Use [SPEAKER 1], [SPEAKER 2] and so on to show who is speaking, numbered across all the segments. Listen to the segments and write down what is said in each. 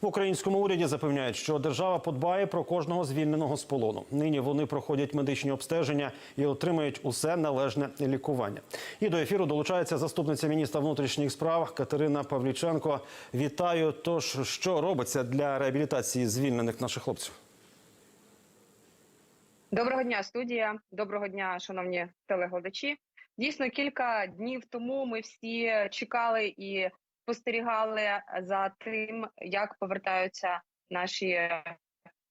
[SPEAKER 1] В українському уряді запевняють, що держава подбає про кожного звільненого з полону. Нині вони проходять медичні обстеження і отримають усе належне лікування. І до ефіру долучається заступниця міністра внутрішніх справ Катерина Павліченко. Вітаю. Тож що робиться для реабілітації звільнених наших хлопців?
[SPEAKER 2] Доброго дня, студія. Доброго дня, шановні телеглядачі. Дійсно, кілька днів тому ми всі чекали і спостерігали за тим, як повертаються наші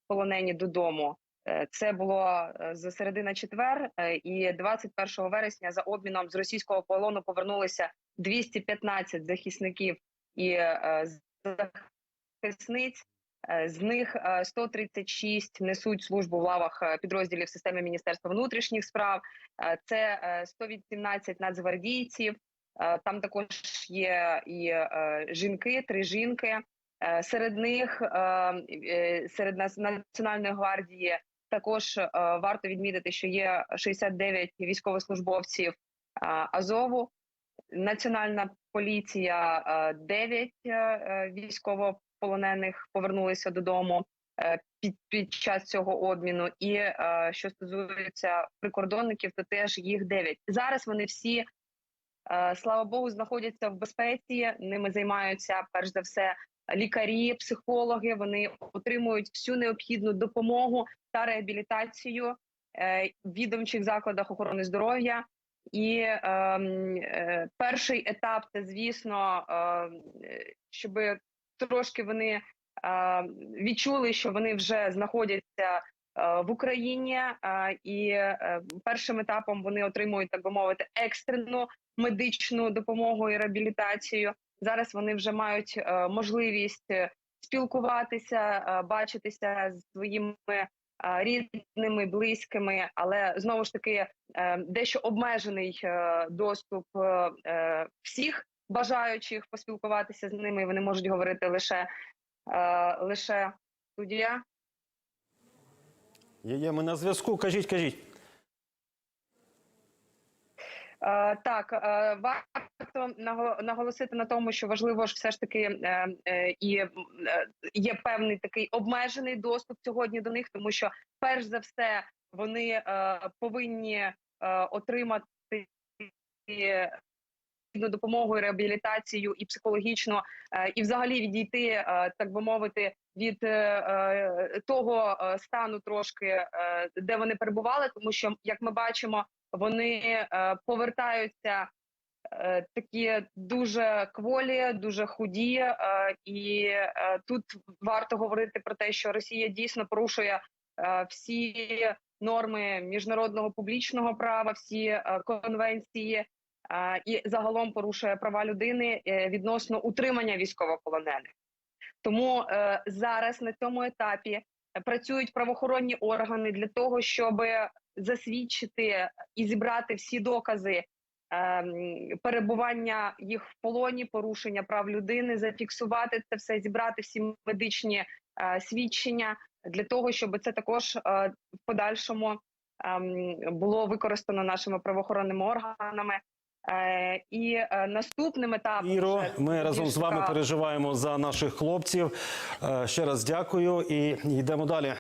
[SPEAKER 2] полонені додому. Е, Це було е, з середини четвер, е, і 21 вересня за обміном з російського полону повернулися 215 захисників і захисниць. З них е, 136 несуть службу в лавах підрозділів системи Міністерства внутрішніх справ. Це е, 118 нацгвардійців. Е, Там також є і е, жінки, три жінки. Е, Серед них серед національної гвардії також варто відмітити, що є 69 військовослужбовців Азову. Національна поліція е, 9 е, військовополонених повернулися додому під, під час цього обміну. І що стосується прикордонників, то теж їх 9. Зараз вони всі, слава Богу, знаходяться в безпеці. Ними займаються перш за все лікарі, психологи. Вони отримують всю необхідну допомогу та реабілітацію е, в відомчих закладах охорони здоров'я. І ем, е, перший етап це, звісно, е, щоб трошки вони е, відчули, що вони вже знаходяться е, в Україні, е, і е, першим етапом вони отримують, так би мовити, екстрену медичну допомогу і реабілітацію. Зараз вони вже мають е, можливість е, спілкуватися, е, бачитися з своїми рідними, близькими, але знову ж таки дещо обмежений доступ всіх бажаючих поспілкуватися з ними. Вони можуть говорити лише лише студія.
[SPEAKER 1] Є, є, ми на зв'язку. Кажіть, кажіть.
[SPEAKER 2] Е, Так, е, варто наго- наголосити на тому, що важливо ж все ж таки е, е, і е, є певний такий обмежений доступ сьогодні до них, тому що перш за все вони е, повинні е, отримати допомогу, і реабілітацію і психологічно, е, і взагалі відійти, е, так би мовити, від е, е, того е, стану трошки, е, де вони перебували, тому що як ми бачимо, вони е, повертаються е, такі дуже кволі, дуже худі, е, і тут варто говорити про те, що Росія дійсно порушує всі норми міжнародного публічного права, всі конвенції. І загалом порушує права людини відносно утримання військовополонених. Тому зараз на цьому етапі працюють правоохоронні органи для того, щоб засвідчити і зібрати всі докази ем, перебування їх в полоні, порушення прав людини, зафіксувати це все, зібрати всі медичні е, свідчення для того, щоб це також е, в подальшому ем, було використано нашими правоохоронними органами. Е, і наступним етапом
[SPEAKER 1] Іро, ми разом з вами переживаємо за наших хлопців. Ще раз дякую і йдемо далі.